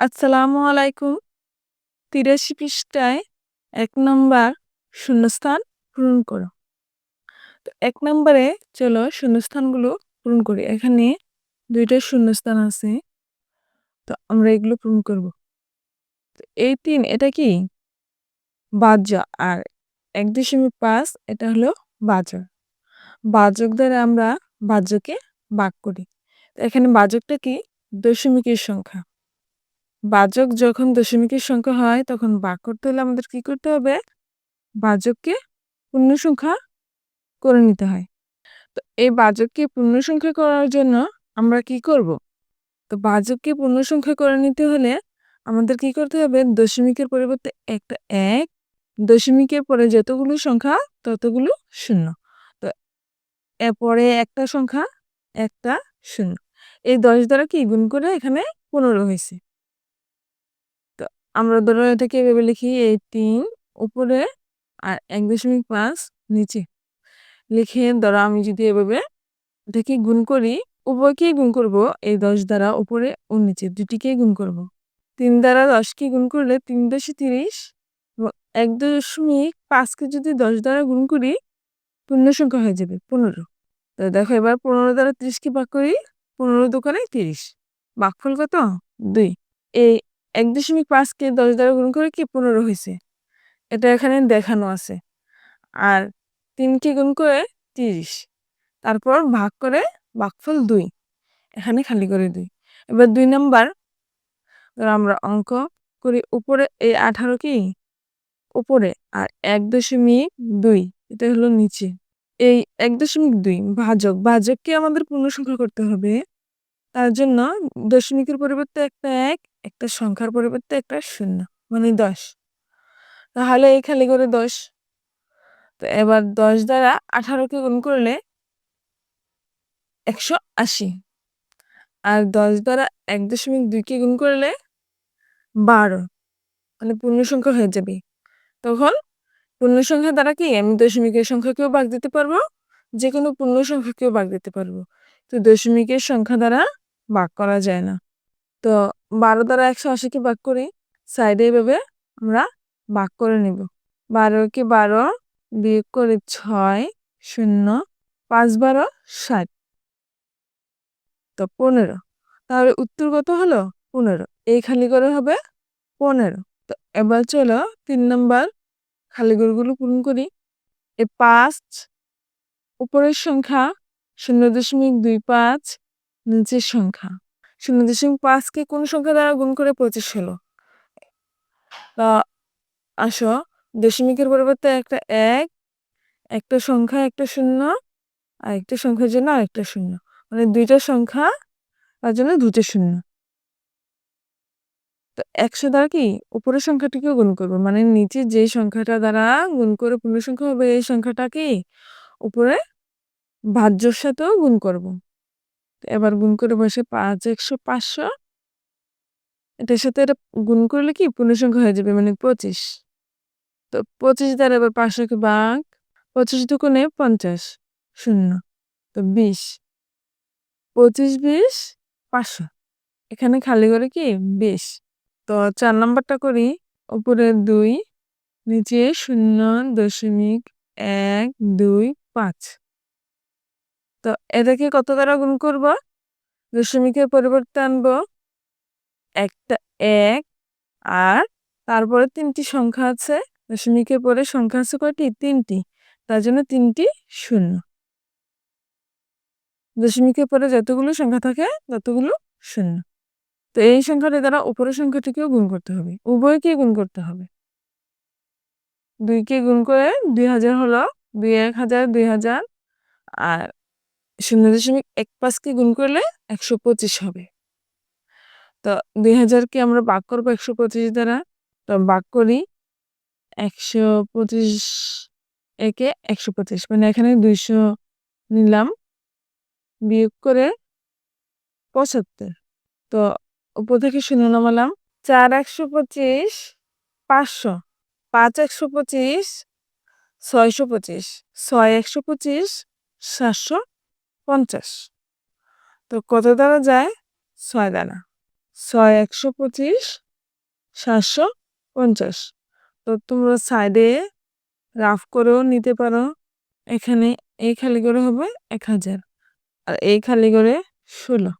আসসালামু আলাইকুম। তিরাশি পৃষ্ঠায় এক নম্বর শূন্যস্থান পূরণ করো। তো এক নম্বরে চলো শূন্যস্থানগুলো পূরণ করি। এখানে দুইটা শূন্যস্থান আছে। তো আমরা এগুলো পূরণ করব। তো এই তিন, এটা কি? বাজ্য আর এক দশমিক পাঁচ, এটা হলো বাজক বাজক দ্বারা আমরা বাজ্যকে বাক করি। তো এখানে বাজকটা কি? দশমিকের সংখ্যা। বাজক যখন দশমিকের সংখ্যা হয়, তখন ভাগ করতে হলে আমাদের কি করতে হবে? বাজককে পূর্ণ সংখ্যা করে নিতে হয়। তো এই বাজককে পূর্ণ সংখ্যা করার জন্য আমরা কি করব? তো বাজককে পূর্ণ সংখ্যা করে নিতে হলে আমাদের কি করতে হবে? দশমিকের পরিবর্তে একটা এক, দশমিকের পরে যতগুলো সংখ্যা, ততগুলো শূন্য। তো এরপরে একটা সংখ্যা, একটা শূন্য। এই দশ দ্বারা কি গুণ করে এখানে পনেরো হয়েছে? আমরা ধরো এটাকে এভাবে লিখি, এই তিন, উপরে আর এক দশমিক পাঁচ নিচে। লিখে ধরো আমি যদি এভাবে এটাকে গুণ করি উভয়কেই গুণ করব, এই দশ দ্বারা উপরে ও নিচে দুটিকেই গুণ করব। তিন দ্বারা দশকে গুণ করলে তিন দশে তিরিশ, এবং এক দশমিক পাঁচকে যদি দশ দ্বারা গুণ করি, পূর্ণ সংখ্যা হয়ে যাবে পনেরো। তো দেখো এবার পনেরো দ্বারা তিরিশকে ভাগ করি, পনেরো দোকানে তিরিশ। বাঘফল কত? দুই। এই এক দশমিক পাঁচকে দশ দ্বারা গুণ করে কি পনেরো হয়েছে? এটা এখানে দেখানো আছে। আর তিনকে গুণ করে তিরিশ। তারপর ভাগ করে ভাগফল দুই। এখানে খালি করে দুই। এবার দুই নাম্বার। আমরা অঙ্ক করি উপরে এই আঠারো কি? উপরে। আর এক দশমিক দুই। এটা হলো নিচে। এই এক দশমিক দুই ভাজক। ভাজককে আমাদের পূর্ণ সংখ্যা করতে হবে তার জন্য দশমিকের পরিবর্তে একটা এক, একটা সংখ্যার পরিবর্তে একটা শূন্য মানে দশ। তাহলে এই খালি করে দশ। তো এবার দশ দ্বারা আঠারোকে গুণ করলে একশো আশি। আর দশ দ্বারা এক দশমিক দুইকে গুণ করলে বারো মানে পূর্ণ সংখ্যা হয়ে যাবে। তখন পূর্ণ সংখ্যা দ্বারা কি আমি দশমিকের সংখ্যাকেও ভাগ দিতে পারব যে কোনো পূর্ণ সংখ্যাকেও ভাগ দিতে পারব। তো দশমিকের সংখ্যা দ্বারা ভাগ করা যায় না। তো বারো দ্বারা একশো আশিকে ভাগ করি, সাইডে এভাবে আমরা ভাগ করে নিব। বারোকে বারো বিয়োগ করে ছয় শূন্য পাঁচ বারো ষাট। তো পনেরো। তাহলে উত্তর কত হলো? পনেরো। এই খালি করে হবে পনেরো। তো এবার চলো তিন নম্বর খালি গরুগুলো পূরণ করি। এ পাঁচ, উপরের সংখ্যা শূন্য দশমিক দুই পাঁচ নিচের সংখ্যা। শূন্য দশমিক পাঁচকে কোন সংখ্যা দ্বারা গুণ করে পঁচিশ হলো? আসো। দশমিকের পরিবর্তে একটা এক, একটা সংখ্যা, একটা শূন্য, আর একটা সংখ্যার জন্য আরেকটা শূন্য। মানে দুইটা সংখ্যা, তার জন্য দুটো শূন্য। তো একশো দ্বারা কি উপরের সংখ্যাটিকেও গুণ করব? মানে নিচে যে সংখ্যাটা দ্বারা গুণ করে পূর্ণ সংখ্যা হবে, এই সংখ্যাটাকে উপরে ভাজ্যর সাথেও গুণ করব। এবার গুণ করে বসে পাঁচ, একশো, পাঁচশো। এটার সাথে এটা গুণ করলে কি পূর্ণ সংখ্যা হয়ে যাবে? মানে পঁচিশ। তো পঁচিশ দ্বারা এবার পাঁচশোকে বাঘ পঁচিশ দুগুণে পঞ্চাশ, শূন্য। তো বিশ। পঁচিশ, বিশ, পাঁচশো। এখানে খালি করে কি? বিশ। তো চার নাম্বারটা করি। উপরে দুই, নিচে শূন্য দশমিক এক, দুই, পাঁচ। তো এটাকে কত দ্বারা গুণ করব? দশমিকের পরিবর্তে আনব একটা, এক, আর তারপরে তিনটি সংখ্যা আছে। দশমিকের পরে সংখ্যা আছে কয়টি? তিনটি। তার জন্য তিনটি শূন্য। দশমিকের পরে যতগুলো সংখ্যা থাকে, ততগুলো শূন্য। তো এই সংখ্যাটি দ্বারা উপরের সংখ্যাটিকেও গুণ করতে হবে। উভয়কে গুণ করতে হবে। দুইকে গুণ করে দুই হাজার হলো দুই এক হাজার, দুই হাজার, আর শূন্য দশমিক এক পাঁচকে গুণ করলে একশো পঁচিশ হবে। তো দুই হাজারকে আমরা বাক করব একশো পঁচিশ দ্বারা। তো বাক করি একশো পঁচিশ একে একশো পঁচিশ মানে এখানে দুইশো নিলাম। বিয়োগ করে পঁচাত্তর। তো উপর থেকে শূন্য নামালাম। চার একশো পঁচিশ, পাঁচশো। পাঁচ একশো পঁচিশ, ছয়শো পঁচিশ। ছয় একশো পঁচিশ, সাতশো। পঞ্চাশ। তো কত দ্বারা যায়? ছয় দানা ছয় একশো পঁচিশ, সাতশো পঞ্চাশ। তো তোমরা সাইডে রাফ করেও নিতে পারো। এখানে এই খালি করে হবে এক হাজার। আর এই খালি করে ষোলো।